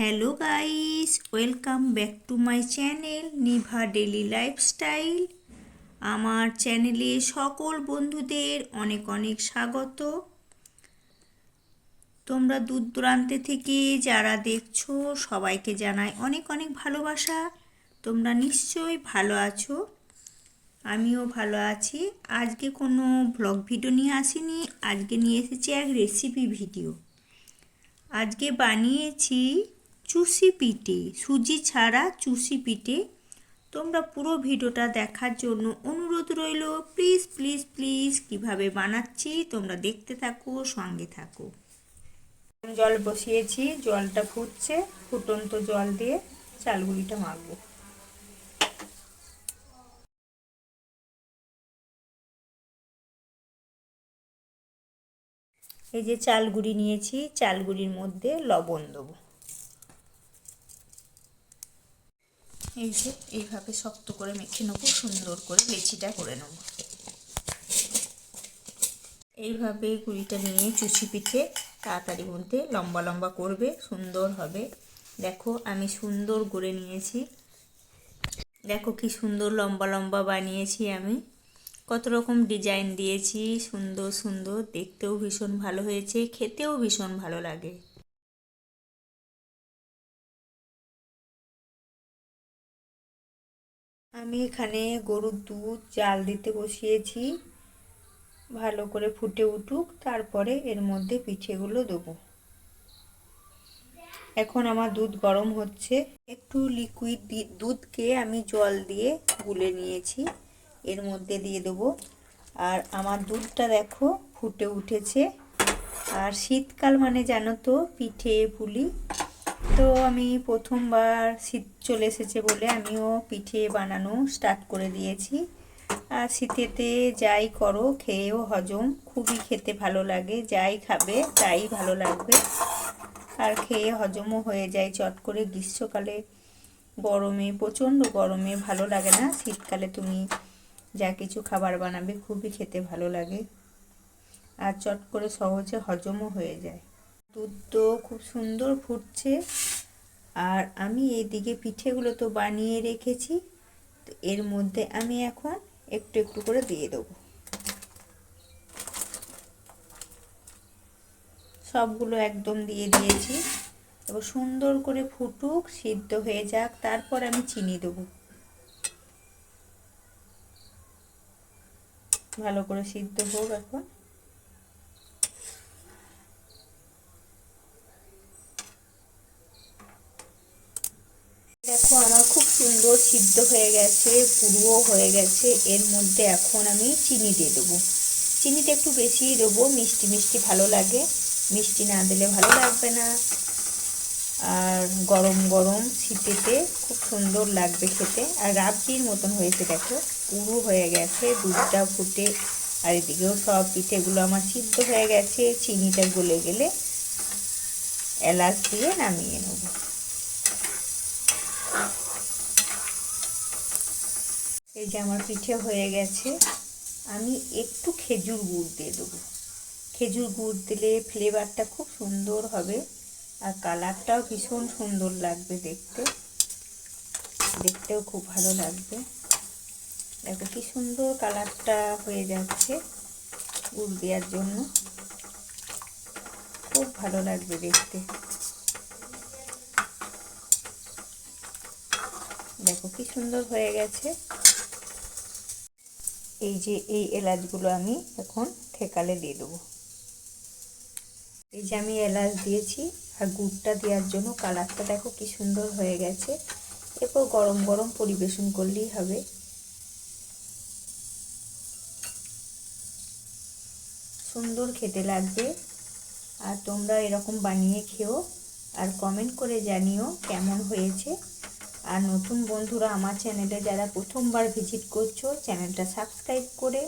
Hello guys welcome back to my channel Niva daily lifestyle আমার চ্যানেলে সকল বন্ধুদের অনেক অনেক স্বাগত। তোমরা দূর দূরান্তে থেকে যারা দেখছ, সবাইকে জানাই অনেক অনেক ভালোবাসা। তোমরা নিশ্চয়ই ভালো আছো। আমিও ভালো আছি। আজকে কোনো ব্লগ ভিডিও নিয়ে আসিনি, আজকে নিয়ে এসেছি এক রেসিপি ভিডিও আজকে বানিয়েছি চুষি পিঠে, সুজি ছাড়া চুষি পিঠে। তোমরা পুরো ভিডিওটা দেখার জন্য অনুরোধ রইল প্লিজ প্লিজ প্লিজ কীভাবে বানাচ্ছি তোমরা দেখতে থাকো, সঙ্গে থাকো। জল বসিয়েছি, জলটা ফুটছে, ফুটন্ত জল দিয়ে চালগুলিটা মাখবো। এই যে চাল গুঁড়ি নিয়েছি চাল গুঁড়ির মধ্যে লবণ দেবো। এই যে, এইভাবে শক্ত করে মেখে নেব, সুন্দর করে লেচিটা করে নেব। এইভাবে গুড়িটা নিয়ে চুচি পিঠে তাড়াতাড়ি মধ্যে লম্বা লম্বা করবে, সুন্দর হবে। দেখো, আমি সুন্দর করে নিয়েছি। দেখো কি সুন্দর লম্বা লম্বা বানিয়েছি আমি। কত রকম ডিজাইন দিয়েছি, সুন্দর সুন্দর। দেখতেও ভীষণ ভালো হয়েছে, খেতেও ভীষণ ভালো লাগে। আমি এখানে গরুর দুধ, জাল দিতে বসিয়েছি। ভালো করে ফুটে উঠুক, তারপরে এর মধ্যে পিঠেগুলো দেবো। এখন আমার দুধ গরম হচ্ছে। একটু লিকুইড দুধকে আমি জল দিয়ে গুলে নিয়েছি। এর মধ্যে দিয়ে দেবো। আর আমার দুধটা দেখো ফুটে উঠেছে। আর শীতকাল মানে জানো তো, পিঠে, পুলি। তো আমি প্রথমবার শীত চলে এসেছে বলে আমিও পিঠে বানানো স্টার্ট করে দিয়েছি। আর শীতেতে যাই করো, খেয়েও হজম, খুবই খেতে ভালো লাগে, যাই খাবে তাই ভালো লাগবে। আর খেয়ে হজমও হয়ে যায় চট করে, গ্রীষ্মকালে গরমে, প্রচণ্ড গরমে ভালো লাগে না, শীতকালে তুমি যা কিছু খাবার বানাবে খুবই খেতে ভালো লাগে। আর চট করে সহজে হজমও হয়ে যায়। দুধ খুব সুন্দর ফুটছে। আর আমি এইদিকে পিঠেগুলো তো বানিয়ে রেখেছি। তো এর মধ্যে আমি এখন একটু একটু করে দিয়ে দেবো। সবগুলো একদম দিয়ে দিয়েছি। এবার সুন্দর করে ফুটুক, সিদ্ধ হয়ে যাক, তারপর আমি চিনি দেবো। ভালো করে সিদ্ধ হোক এখন দেখো আমার খুব সুন্দর সিদ্ধ হয়ে গেছে পুরো হয়ে গেছে। এর মধ্যে এখন আমি চিনি দিয়ে দেবো। চিনিটা একটু বেশিই দেবো, মিষ্টি মিষ্টি ভালো লাগে। মিষ্টি না দিলে ভালো লাগবে না। আর গরম গরম শীতেতে খুব সুন্দর লাগবে খেতে। আর রাবজির মতন হয়েছে, দেখো। পুরো হয়ে গেছে, দুধটা ফুটে। আর এদিকেও সব পিঠেগুলো আমার সিদ্ধ হয়ে গেছে। চিনিটা গলে গেলে এলাচ দিয়ে নামিয়ে নেব। এই যে আমার পিঠে হয়ে গেছে, আমি একটু খেজুর গুড় দিয়ে দেবো। খেজুর গুড় দিলে ফ্লেভারটা খুব সুন্দর হবে আর কালারটাও ভীষণ সুন্দর লাগবে দেখতে। দেখতেও খুব ভালো লাগবে। দেখো কি সুন্দর কালারটা হয়ে যাচ্ছে গুড় দেওয়ার জন্য। খুব ভালো লাগবে দেখতে। দেখো কি সুন্দর হয়ে গেছে। এই যে এই এলাচগুলো আমি এখন থেকালে দিয়ে দেবো। এই যে আমি এলাচ দিয়েছি আর গুড়টা দেওয়ার জন্য কালারটা দেখো কি সুন্দর হয়ে গেছে। এরপর গরম গরম পরিবেশন করলেই হবে। সুন্দর খেতে লাগবে। আর তোমরা এরকম বানিয়ে খেও। আর কমেন্ট করে জানিও কেমন হয়েছে। আর নতুন বন্ধুরা আমার চ্যানেলে যারা প্রথমবার ভিজিট করছ, চ্যানেলটা সাবস্ক্রাইব করে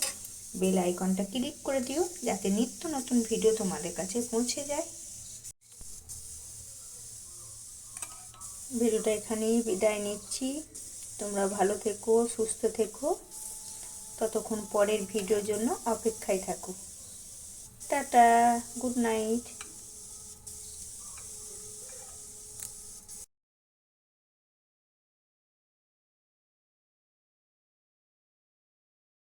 বেল আইকনটা ক্লিক করে দিও, যাতে নিত্য নতুন ভিডিও তোমাদের কাছে পৌঁছে যায়। ভিডিওটা এখানেই বিদায় নিচ্ছি। তোমরা ভালো থেকো, সুস্থ থেকো। ততক্ষণ পরের ভিডিওর জন্য অপেক্ষায় থাকো। Tata, good night.